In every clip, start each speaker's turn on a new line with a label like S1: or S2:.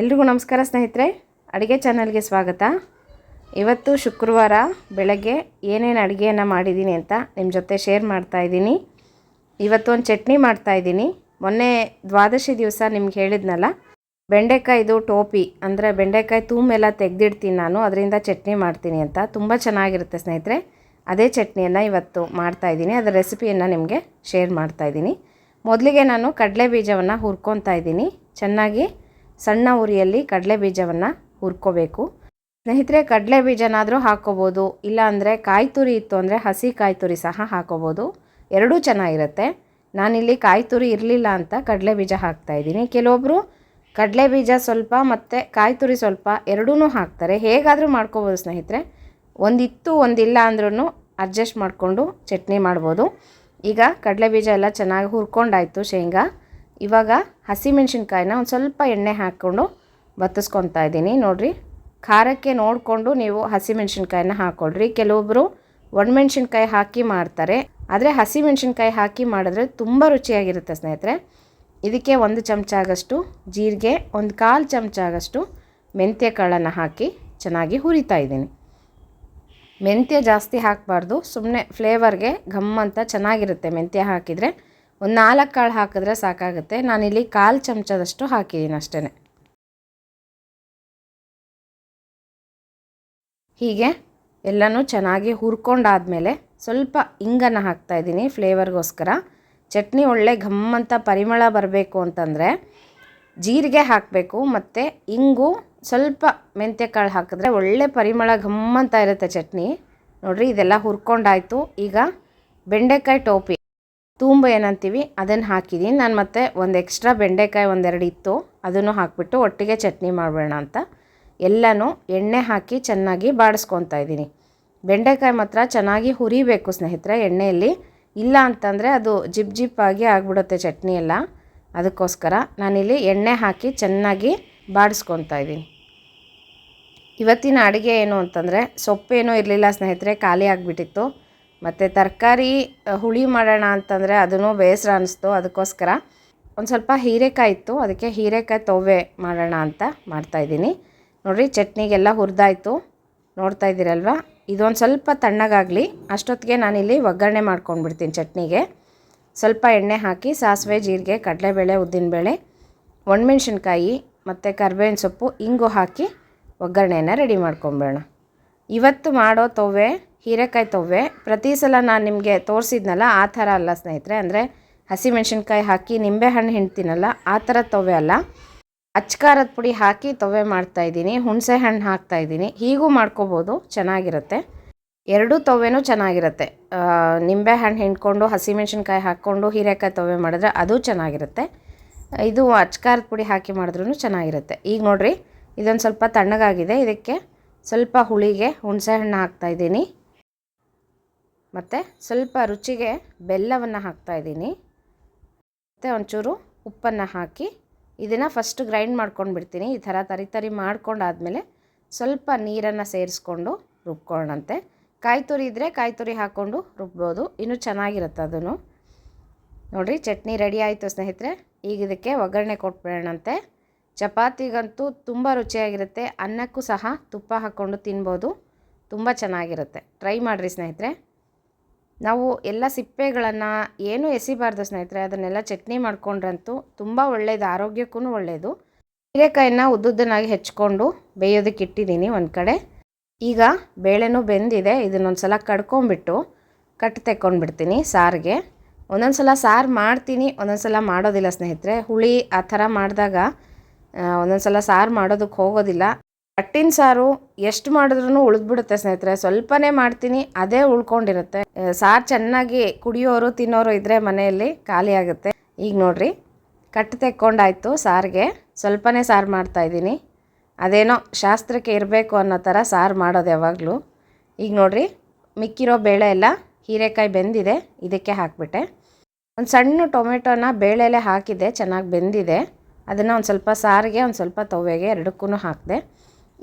S1: ಎಲ್ರಿಗೂ ನಮಸ್ಕಾರ ಸ್ನೇಹಿತರೆ, ಅಡುಗೆ ಚಾನಲ್ಗೆ ಸ್ವಾಗತ. ಇವತ್ತು ಶುಕ್ರವಾರ ಬೆಳಗ್ಗೆ ಏನೇನು ಅಡುಗೆಯನ್ನು ಮಾಡಿದ್ದೀನಿ ಅಂತ ನಿಮ್ಮ ಜೊತೆ ಶೇರ್ ಮಾಡ್ತಾ ಇದ್ದೀನಿ. ಇವತ್ತು ಒಂದು ಚಟ್ನಿ ಮಾಡ್ತಾ ಇದ್ದೀನಿ. ಮೊನ್ನೆ ದ್ವಾದಶಿ ದಿವಸ ನಿಮ್ಗೆ ಹೇಳಿದ್ನಲ್ಲ, ಬೆಂಡೆಕಾಯಿದು ಟೋಪಿ, ಅಂದರೆ ಬೆಂಡೆಕಾಯಿ ತೂಮೆಲ್ಲ ತೆಗೆದಿಡ್ತೀನಿ ನಾನು, ಅದರಿಂದ ಚಟ್ನಿ ಮಾಡ್ತೀನಿ ಅಂತ. ತುಂಬ ಚೆನ್ನಾಗಿರುತ್ತೆ ಸ್ನೇಹಿತರೆ, ಅದೇ ಚಟ್ನಿಯನ್ನು ಇವತ್ತು ಮಾಡ್ತಾ ಇದ್ದೀನಿ, ಅದರ ರೆಸಿಪಿಯನ್ನು ನಿಮಗೆ ಶೇರ್ ಮಾಡ್ತಾ ಇದ್ದೀನಿ. ಮೊದಲಿಗೆ ನಾನು ಕಡಲೆ ಬೀಜವನ್ನು ಹುರ್ಕೊತಾ ಇದ್ದೀನಿ, ಚೆನ್ನಾಗಿ ಸಣ್ಣ ಉರಿಯಲ್ಲಿ ಕಡಲೆ ಬೀಜವನ್ನು ಹುರ್ಕೋಬೇಕು. ಸ್ನೇಹಿತರೆ, ಕಡಲೆ ಬೀಜನಾದರೂ ಹಾಕ್ಕೋಬೋದು ಇಲ್ಲಾಂದರೆ ಕಾಯಿ ತುರಿ ಇತ್ತು ಅಂದರೆ ಹಸಿ ಕಾಯಿ ತುರಿ ಸಹ ಹಾಕೋಬೋದು. ಎರಡೂ ಚೆನ್ನಾಗಿರುತ್ತೆ. ನಾನಿಲ್ಲಿ ಕಾಯಿ ತುರಿ ಇರಲಿಲ್ಲ ಅಂತ ಕಡಲೆ ಬೀಜ ಹಾಕ್ತಾಯಿದ್ದೀನಿ ಕೆಲವೊಬ್ಬರು ಕಡಲೆ ಬೀಜ ಸ್ವಲ್ಪ ಮತ್ತು ಕಾಯಿ ತುರಿ ಸ್ವಲ್ಪ ಎರಡೂ ಹಾಕ್ತಾರೆ. ಹೇಗಾದರೂ ಮಾಡ್ಕೋಬೋದು ಸ್ನೇಹಿತರೆ. ಒಂದಿತ್ತು, ಒಂದಿಲ್ಲ ಅಂದ್ರೂ ಅಡ್ಜಸ್ಟ್ ಮಾಡಿಕೊಂಡು ಚಟ್ನಿ ಮಾಡ್ಬೋದು. ಈಗ ಕಡಲೆ ಬೀಜ ಎಲ್ಲ ಚೆನ್ನಾಗಿ ಹುರ್ಕೊಂಡಾಯಿತು ಶೇಂಗಾ. ಇವಾಗ ಹಸಿಮೆಣ್ಸಿನ್ಕಾಯಿನ ಒಂದು ಸ್ವಲ್ಪ ಎಣ್ಣೆ ಹಾಕ್ಕೊಂಡು ಬತ್ತಿಸ್ಕೊತಾ ಇದ್ದೀನಿ. ನೋಡಿರಿ, ಖಾರಕ್ಕೆ ನೋಡಿಕೊಂಡು ನೀವು ಹಸಿಮೆಣ್ಸಿನ್ಕಾಯಿನ ಹಾಕ್ಕೊಳ್ರಿ ಕೆಲವೊಬ್ಬರು ಒಣಮೆಣ್ಸಿನ್ಕಾಯಿ ಹಾಕಿ ಮಾಡ್ತಾರೆ, ಆದರೆ ಹಸಿಮೆಣ್ಸಿನ್ಕಾಯಿ ಹಾಕಿ ಮಾಡಿದ್ರೆ ತುಂಬ ರುಚಿಯಾಗಿರುತ್ತೆ ಸ್ನೇಹಿತರೆ. ಇದಕ್ಕೆ ಒಂದು ಚಮಚ ಆಗಷ್ಟು ಜೀರಿಗೆ, ಒಂದು ಕಾಲು ಚಮಚ ಆಗಷ್ಟು ಮೆಂತ್ಯ ಕಾಳನ್ನು ಹಾಕಿ ಚೆನ್ನಾಗಿ ಹುರಿತಾ ಇದ್ದೀನಿ. ಮೆಂತ್ಯ ಜಾಸ್ತಿ ಹಾಕಬಾರ್ದು ಸುಮ್ಮನೆ ಫ್ಲೇವರ್ಗೆ ಘಮ್ ಅಂತ ಚೆನ್ನಾಗಿರುತ್ತೆ ಮೆಂತ್ಯ ಹಾಕಿದರೆ. ಒಂದು ನಾಲ್ಕು ಕಾಳು ಹಾಕಿದ್ರೆ ಸಾಕಾಗುತ್ತೆ. ನಾನಿಲ್ಲಿ ಕಾಲು ಚಮಚದಷ್ಟು ಹಾಕಿದ್ದೀನಿ ಅಷ್ಟೇ ಹೀಗೆ ಎಲ್ಲನೂ ಚೆನ್ನಾಗಿ ಹುರ್ಕೊಂಡಾದಮೇಲೆ ಸ್ವಲ್ಪ ಇಂಗನ್ನು ಹಾಕ್ತಾಯಿದ್ದೀನಿ ಫ್ಲೇವರ್ಗೋಸ್ಕರ. ಚಟ್ನಿ ಒಳ್ಳೆ ಘಮ್ಮಂತ ಪರಿಮಳ ಬರಬೇಕು ಅಂತಂದರೆ ಜೀರಿಗೆ ಹಾಕಬೇಕು ಮತ್ತು ಇಂಗು ಸ್ವಲ್ಪ ಕಾಳು ಹಾಕಿದ್ರೆ ಒಳ್ಳೆ ಪರಿಮಳ ಘಮ್ಮಂತ ಇರುತ್ತೆ ಚಟ್ನಿ. ನೋಡಿರಿ ಇದೆಲ್ಲ ಹುರ್ಕೊಂಡಾಯಿತು. ಈಗ ಬೆಂಡೆಕಾಯಿ ಟೋಪಿ. ತೂಂಬ ಏನಂತೀವಿ? ಅದನ್ನು ಹಾಕಿದ್ದೀನಿ ನಾನು ಮತ್ತೆ ಒಂದು ಎಕ್ಸ್ಟ್ರಾ ಬೆಂಡೆಕಾಯಿ ಒಂದೆರಡು ಇತ್ತು. ಅದನ್ನು ಹಾಕಿಬಿಟ್ಟು ಒಟ್ಟಿಗೆ ಚಟ್ನಿ ಮಾಡಬೇಡ ಅಂತ. ಎಲ್ಲನೂ ಎಣ್ಣೆ ಹಾಕಿ ಚೆನ್ನಾಗಿ ಬಾಡಿಸ್ಕೊತಾ ಇದ್ದೀನಿ. ಬೆಂಡೆಕಾಯಿ ಮಾತ್ರ ಚೆನ್ನಾಗಿ ಹುರಿಬೇಕು ಸ್ನೇಹಿತರೆ ಎಣ್ಣೆಯಲ್ಲಿ. ಇಲ್ಲ ಅಂತಂದರೆ ಅದು ಜಿಪ್ ಜಿಪ್ ಆಗಿ ಆಗಿಬಿಡುತ್ತೆ ಚಟ್ನಿ ಎಲ್ಲ. ಅದಕ್ಕೋಸ್ಕರ ನಾನಿಲ್ಲಿ ಎಣ್ಣೆ ಹಾಕಿ ಚೆನ್ನಾಗಿ ಬಾಡಿಸ್ಕೊತಾ ಇದ್ದೀನಿ. ಇವತ್ತಿನ ಅಡುಗೆ ಏನು ಅಂತಂದರೆ ಸೊಪ್ಪೇನೂ ಇರಲಿಲ್ಲ ಸ್ನೇಹಿತರೆ, ಖಾಲಿ ಆಗಿಬಿಟ್ಟಿತ್ತು. ಮತ್ತು ತರಕಾರಿ ಹುಳಿ ಮಾಡೋಣ ಅಂತಂದರೆ ಅದನ್ನು ಬೇಸರ ಅನ್ನಿಸ್ತು ಅದಕ್ಕೋಸ್ಕರ ಒಂದು ಸ್ವಲ್ಪ ಹೀರೆಕಾಯಿ ಇತ್ತು. ಅದಕ್ಕೆ ಹೀರೆಕಾಯಿ ತೊವೆ ಮಾಡೋಣ ಅಂತ ಮಾಡ್ತಾಯಿದ್ದೀನಿ ನೋಡಿರಿ, ಚಟ್ನಿಗೆಲ್ಲ ಹುರಿದಾಯ್ತು. ನೋಡ್ತಾ ಇದ್ದೀರಲ್ವ? ಇದೊಂದು ಸ್ವಲ್ಪ ತಣ್ಣಗಾಗಲಿ. ಅಷ್ಟೊತ್ತಿಗೆ ನಾನಿಲ್ಲಿ ಒಗ್ಗರಣೆ ಮಾಡ್ಕೊಂಡ್ಬಿಡ್ತೀನಿ ಚಟ್ನಿಗೆ. ಸ್ವಲ್ಪ ಎಣ್ಣೆ ಹಾಕಿ, ಸಾಸಿವೆ, ಜೀರಿಗೆ, ಕಡಲೆಬೇಳೆ, ಉದ್ದಿನಬೇಳೆ, ಒಣಮೆಣ್ಸಿನ್ಕಾಯಿ ಮತ್ತು ಕರ್ಬೇವಿನ ಸೊಪ್ಪು, ಇಂಗು ಹಾಕಿ ಒಗ್ಗರಣೆಯನ್ನು ರೆಡಿ ಮಾಡ್ಕೊಂಬೇಡ ಇವತ್ತು ಮಾಡೋ ತೊವ್ವೆ ಹೀರೆಕಾಯಿ ತೊವ್ವೆ. ಪ್ರತಿ ಸಲ ನಾನು ನಿಮಗೆ ತೋರಿಸಿದ್ನಲ್ಲ, ಆ ಥರ ಅಲ್ಲ ಸ್ನೇಹಿತರೆ. ಅಂದರೆ ಹಸಿಮೆಣ್ಸಿನ್ಕಾಯಿ ಹಾಕಿ ನಿಂಬೆಹಣ್ಣು ಹಿಂಡ್ತೀನಲ್ಲ, ಆ ಥರ ತೊವ್ವೆ ಅಲ್ಲ. ಅಚ್ಕಾರದ ಪುಡಿ ಹಾಕಿ ತೊವೆ ಮಾಡ್ತಾಯಿದ್ದೀನಿ ಹುಣಸೆ ಹಣ್ಣು ಹಾಕ್ತಾಯಿದ್ದೀನಿ ಹೀಗೂ ಮಾಡ್ಕೋಬೋದು, ಚೆನ್ನಾಗಿರುತ್ತೆ. ಎರಡೂ ತೊವ್ವೆನೂ ಚೆನ್ನಾಗಿರುತ್ತೆ. ನಿಂಬೆ ಹಣ್ಣು ಹಿಂಡ್ಕೊಂಡು, ಹಸಿಮೆಣ್ಸಿನ್ಕಾಯಿ ಹಾಕ್ಕೊಂಡು ಹೀರೆಕಾಯಿ ತೊವೆ ಮಾಡಿದ್ರೆ ಅದು ಚೆನ್ನಾಗಿರುತ್ತೆ. ಇದು ಅಚ್ಕಾರದ ಪುಡಿ ಹಾಕಿ ಮಾಡಿದ್ರೂ ಚೆನ್ನಾಗಿರುತ್ತೆ. ಈಗ ನೋಡಿರಿ, ಇದೊಂದು ಸ್ವಲ್ಪ ತಣ್ಣಗಾಗಿದೆ. ಇದಕ್ಕೆ ಸ್ವಲ್ಪ ಹುಳಿಗೆ ಹುಣಸೆ ಹಣ್ಣು ಹಾಕ್ತಾಯಿದ್ದೀನಿ ಮತ್ತು ಸ್ವಲ್ಪ ರುಚಿಗೆ ಬೆಲ್ಲವನ್ನು ಹಾಕ್ತಾಯಿದ್ದೀನಿ ಮತ್ತು ಒಂಚೂರು ಉಪ್ಪನ್ನು ಹಾಕಿ ಇದನ್ನು ಫಸ್ಟ್ ಗ್ರೈಂಡ್ ಮಾಡ್ಕೊಂಡು ಬಿಡ್ತೀನಿ. ಈ ಥರ ತರಿ ತರಿ ಮಾಡ್ಕೊಂಡಾದಮೇಲೆ ಸ್ವಲ್ಪ ನೀರನ್ನು ಸೇರಿಸ್ಕೊಂಡು ರುಬ್ಕೊಳ್ಳೋಣಂತೆ. ಕಾಯಿ ತುರಿ ಇದ್ದರೆ ಕಾಯಿ ತುರಿ ಹಾಕ್ಕೊಂಡು ರುಬ್ಬೋದು. ಇನ್ನೂ ಚೆನ್ನಾಗಿರುತ್ತೆ ಅದನ್ನು. ನೋಡಿರಿ, ಚಟ್ನಿ ರೆಡಿ ಆಯಿತು ಸ್ನೇಹಿತರೆ. ಈಗ ಇದಕ್ಕೆ ಒಗ್ಗರಣೆ ಕೊಟ್ಬಿಡೋಣಂತೆ. ಚಪಾತಿಗಂತೂ ತುಂಬ ರುಚಿಯಾಗಿರುತ್ತೆ. ಅನ್ನಕ್ಕೂ ಸಹ ತುಪ್ಪ ಹಾಕ್ಕೊಂಡು ತಿನ್ಬೋದು. ತುಂಬ ಚೆನ್ನಾಗಿರುತ್ತೆ. ಟ್ರೈ ಮಾಡಿರಿ ಸ್ನೇಹಿತರೆ. ನಾವು ಎಲ್ಲ ಸಿಪ್ಪೆಗಳನ್ನು ಏನೂ ಎಸಿಬಾರ್ದು ಸ್ನೇಹಿತರೆ, ಅದನ್ನೆಲ್ಲ ಚಟ್ನಿ ಮಾಡಿಕೊಂಡ್ರಂತೂ ತುಂಬ ಒಳ್ಳೆಯದು ಆರೋಗ್ಯಕ್ಕೂ ಒಳ್ಳೆಯದು ಹೀರೆಕಾಯಿನ ಉದ್ದುದ್ದನಾಗಿ ಹೆಚ್ಕೊಂಡು ಬೇಯೋದಕ್ಕೆ ಇಟ್ಟಿದ್ದೀನಿ ಒಂದು ಕಡೆ. ಈಗ ಬೇಳೆನೂ ಬೆಂದಿದೆ ಇದನ್ನೊಂದು ಸಲ ಕಡ್ಕೊಂಬಿಟ್ಟು ಕಟ್ಟು ತೆಕ್ಕೊಂಡ್ಬಿಡ್ತೀನಿ ಸಾರಿಗೆ. ಒಂದೊಂದು ಸಲ ಸಾರು ಮಾಡ್ತೀನಿ ಒಂದೊಂದು ಸಲ ಮಾಡೋದಿಲ್ಲ ಸ್ನೇಹಿತರೆ. ಹುಳಿ ಆ ಥರ ಮಾಡಿದಾಗ ಒಂದೊಂದು ಸಲ ಸಾರು ಮಾಡೋದಕ್ಕೆ ಹೋಗೋದಿಲ್ಲ. ಕಟ್ಟಿನ ಸಾರು ಎಷ್ಟು ಮಾಡಿದ್ರೂ ಉಳಿದ್ಬಿಡುತ್ತೆ ಸ್ನೇಹಿತರೆ. ಸ್ವಲ್ಪನೇ ಮಾಡ್ತೀನಿ, ಅದೇ ಉಳ್ಕೊಂಡಿರುತ್ತೆ. ಸಾರು ಚೆನ್ನಾಗಿ ಕುಡಿಯೋರು, ತಿನ್ನೋರು ಇದ್ದರೆ ಮನೆಯಲ್ಲಿ ಖಾಲಿ ಆಗುತ್ತೆ. ಈಗ ನೋಡ್ರಿ ಕಟ್ಟು ತೆಕ್ಕೊಂಡಾಯ್ತು ಸಾರಿಗೆ. ಸ್ವಲ್ಪನೇ ಸಾರು ಮಾಡ್ತಾಯಿದ್ದೀನಿ ಅದೇನೋ ಶಾಸ್ತ್ರಕ್ಕೆ ಇರಬೇಕು ಅನ್ನೋ ಥರ ಸಾರು ಮಾಡೋದು ಯಾವಾಗಲೂ. ಈಗ ನೋಡ್ರಿ, ಮಿಕ್ಕಿರೋ ಬೇಳೆ ಎಲ್ಲ ಹೀರೆಕಾಯಿ ಬೆಂದಿದೆ, ಇದಕ್ಕೆ ಹಾಕಿಬಿಟ್ಟೆ. ಒಂದು ಸಣ್ಣ ಟೊಮೆಟೊನ ಬೇಳೆಲೆ ಹಾಕಿದೆ ಚೆನ್ನಾಗಿ ಬೆಂದಿದೆ. ಅದನ್ನು ಒಂದು ಸ್ವಲ್ಪ ಸಾರಿಗೆ, ಒಂದು ಸ್ವಲ್ಪ ತವ್ವೆಗೆ ಎರಡಕ್ಕೂ ಹಾಕಿದೆ.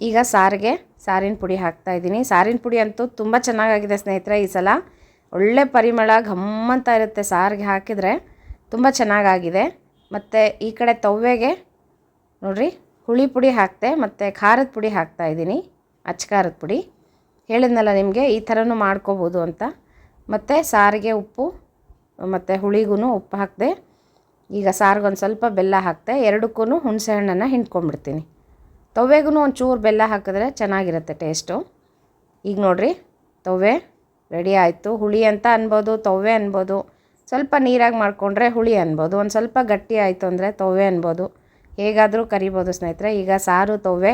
S1: ಈಗ ಸಾರಿಗೆ, ಸಾರಿನ ಪುಡಿ ಹಾಕ್ತಾಯಿದ್ದೀನಿ ಸಾರಿನ ಪುಡಿ ಅಂತೂ ತುಂಬ ಚೆನ್ನಾಗಾಗಿದೆ ಸ್ನೇಹಿತರೆ ಈ ಸಲ. ಒಳ್ಳೆ ಪರಿಮಳ ಘಮ್ಮಂತ ಇರುತ್ತೆ ಸಾರಿಗೆ ಹಾಕಿದರೆ. ತುಂಬ ಚೆನ್ನಾಗಾಗಿದೆ. ಮತ್ತು ಈ ಕಡೆ ತವ್ವೆಗೆ ನೋಡಿರಿ, ಹುಳಿ ಪುಡಿ ಹಾಕ್ತೆ, ಮತ್ತು ಖಾರದ ಪುಡಿ ಹಾಕ್ತಾ ಇದ್ದೀನಿ. ಅಚ್ಖಾರದ ಪುಡಿ. ಹೇಳಿದ್ನಲ್ಲ ನಿಮಗೆ, ಈ ಥರನೂ ಮಾಡ್ಕೋಬೋದು ಅಂತ. ಮತ್ತು ಸಾರಿಗೆ ಉಪ್ಪು, ಮತ್ತು ಹುಳಿಗೂ ಉಪ್ಪು ಹಾಕಿದೆ, ಈಗ ಸಾರಿಗೊಂದು ಸ್ವಲ್ಪ ಬೆಲ್ಲ ಹಾಕ್ತೆ ಎರಡಕ್ಕೂ ಹುಣಸೆ ಹಣ್ಣನ್ನು ಹಿಂಡ್ಕೊಂಡ್ಬಿಡ್ತೀನಿ. ತವೆಗೂ ಒಂದು ಚೂರು ಬೆಲ್ಲ ಹಾಕಿದ್ರೆ ಚೆನ್ನಾಗಿರುತ್ತೆ ಟೇಸ್ಟು. ಈಗ ನೋಡಿರಿ ತವೆ ರೆಡಿ ಆಯಿತು. ಹುಳಿ ಅಂತ ಅನ್ಬೋದು ತವೆ ಅನ್ಬೋದು. ಸ್ವಲ್ಪ ನೀರಾಗಿ ಮಾಡಿಕೊಂಡ್ರೆ ಹುಳಿ ಅನ್ಬೋದು. ಒಂದು ಸ್ವಲ್ಪ ಗಟ್ಟಿ ಆಯಿತು ಅಂದರೆ ತವೆ ಅನ್ಬೋದು. ಹೇಗಾದರೂ ಕರಿಬೋದು ಸ್ನೇಹಿತರೆ. ಈಗ ಸಾರು ತವೆ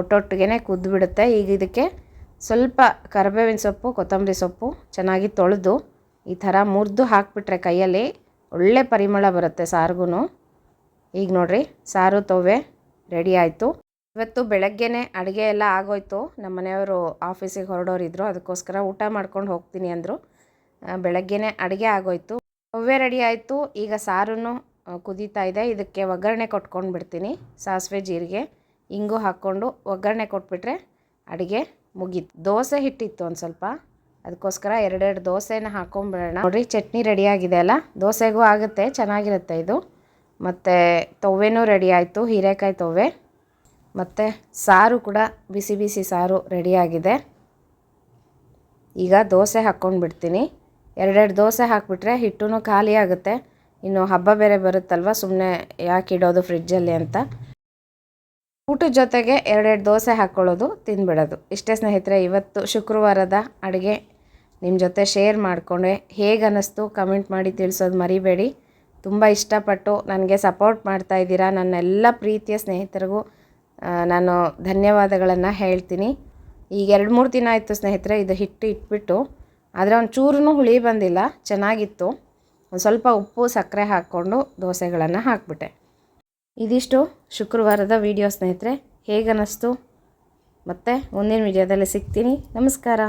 S1: ಒಟ್ಟೊಟ್ಟಿಗೆ ಕುದ್ದುಬಿಡುತ್ತೆ ಈಗ ಇದಕ್ಕೆ ಸ್ವಲ್ಪ ಕರಿಬೇವಿನ ಸೊಪ್ಪು, ಕೊತ್ತಂಬರಿ ಸೊಪ್ಪು ಚೆನ್ನಾಗಿ ತೊಳೆದು ಈ ಥರ ಮುರಿದು ಹಾಕಿಬಿಟ್ರೆ ಕೈಯಲ್ಲಿ ಒಳ್ಳೆ ಪರಿಮಳ ಬರುತ್ತೆ ಸಾರಿಗೂ ಈಗ ನೋಡಿರಿ, ಸಾರು ತವೆ ರೆಡಿ ಆಯಿತು. ಇವತ್ತು ಬೆಳಗ್ಗೆನೇ ಅಡುಗೆ ಎಲ್ಲ ಆಗೋಯ್ತು. ನಮ್ಮ ಮನೆಯವರು ಆಫೀಸಿಗೆ ಹೊರಡೋರಿದ್ರು ಅದಕ್ಕೋಸ್ಕರ ಊಟ ಮಾಡ್ಕೊಂಡು ಹೋಗ್ತೀನಿ ಅಂದರು. ಬೆಳಗ್ಗೆನೇ ಅಡುಗೆ ಆಗೋಯ್ತು. ಹೂವೆ ರೆಡಿ ಆಯಿತು. ಈಗ ಸಾರನ್ನು ಕುದೀತಾ ಇದೆ. ಇದಕ್ಕೆ ಒಗ್ಗರಣೆ ಕೊಟ್ಕೊಂಡು ಬಿಡ್ತೀನಿ. ಸಾಸಿವೆ, ಜೀರಿಗೆ, ಇಂಗು ಹಾಕ್ಕೊಂಡು ಒಗ್ಗರಣೆ ಕೊಟ್ಬಿಟ್ರೆ ಅಡುಗೆ ಮುಗೀತು. ದೋಸೆ ಹಿಟ್ಟಿತ್ತು ಒಂದು ಸ್ವಲ್ಪ. ಅದಕ್ಕೋಸ್ಕರ ಎರಡೆರಡು ದೋಸೆನ ಹಾಕೊಂಡ್ಬಿಡೋಣ ನೋಡಿರಿ, ಚಟ್ನಿ ರೆಡಿ ಆಗಿದೆ ಅಲ್ಲ? ದೋಸೆಗೂ ಆಗುತ್ತೆ. ಚೆನ್ನಾಗಿರುತ್ತೆ ಇದು. ಮತ್ತು ತೊವ್ವೆನೂ ರೆಡಿ ಆಯಿತು. ಹೀರೆಕಾಯಿ ತವ್ವೆ. ಮತ್ತು ಸಾರು ಕೂಡ ಬಿಸಿ ಬಿಸಿ ಸಾರು ರೆಡಿಯಾಗಿದೆ. ಈಗ ದೋಸೆ ಹಾಕ್ಕೊಂಡು ಬಿಡ್ತೀನಿ. ಎರಡೆರಡು ದೋಸೆ ಹಾಕಿಬಿಟ್ರೆ ಹಿಟ್ಟು ಖಾಲಿ ಆಗುತ್ತೆ. ಇನ್ನು ಹಬ್ಬ ಬೇರೆ ಬರುತ್ತಲ್ವ ಸುಮ್ಮನೆ ಯಾಕೆ ಇಡೋದು ಫ್ರಿಡ್ಜಲ್ಲಿ ಅಂತ. ಊಟದ ಜೊತೆಗೆ ಎರಡೆರಡು ದೋಸೆ ಹಾಕ್ಕೊಳ್ಳೋದು ತಿಂದ್ಬಿಡೋದು. ಇಷ್ಟೇ ಸ್ನೇಹಿತರೆ, ಇವತ್ತು ಶುಕ್ರವಾರದ ಅಡುಗೆ ನಿಮ್ಮ ಜೊತೆ ಶೇರ್ ಮಾಡಿಕೊಂಡೆ. ಹೇಗೆ ಅನ್ನಿಸ್ತು ಕಮೆಂಟ್ ಮಾಡಿ ತಿಳಿಸೋದು ಮರಿಬೇಡಿ. ತುಂಬ ಇಷ್ಟಪಟ್ಟು ನನಗೆ ಸಪೋರ್ಟ್ ಮಾಡ್ತಾ ಇದ್ದೀರಾ. ನನ್ನೆಲ್ಲ ಪ್ರೀತಿಯ ಸ್ನೇಹಿತರಿಗೂ ನಾನು ಧನ್ಯವಾದಗಳನ್ನು ಹೇಳ್ತೀನಿ. ಈಗ ಎರಡು ಮೂರು ದಿನ ಆಯಿತು ಸ್ನೇಹಿತರೆ, ಇದು ಹಿಟ್ಟು ಇಟ್ಬಿಟ್ಟು, ಆದರೆ ಒಂದು ಚೂರು ಹುಳಿ ಬಂದಿಲ್ಲ, ಚೆನ್ನಾಗಿತ್ತು. ಒಂದು ಸ್ವಲ್ಪ ಉಪ್ಪು, ಸಕ್ಕರೆ ಹಾಕ್ಕೊಂಡು ದೋಸೆಗಳನ್ನು ಹಾಕ್ಬಿಟ್ಟೆ. ಇದಿಷ್ಟು ಶುಕ್ರವಾರದ ವಿಡಿಯೋ ಸ್ನೇಹಿತರೆ. ಹೇಗನ್ನಿಸ್ತು? ಮತ್ತು ಮುಂದಿನ ವಿಡಿಯೋದಲ್ಲಿ ಸಿಗ್ತೀನಿ. ನಮಸ್ಕಾರ.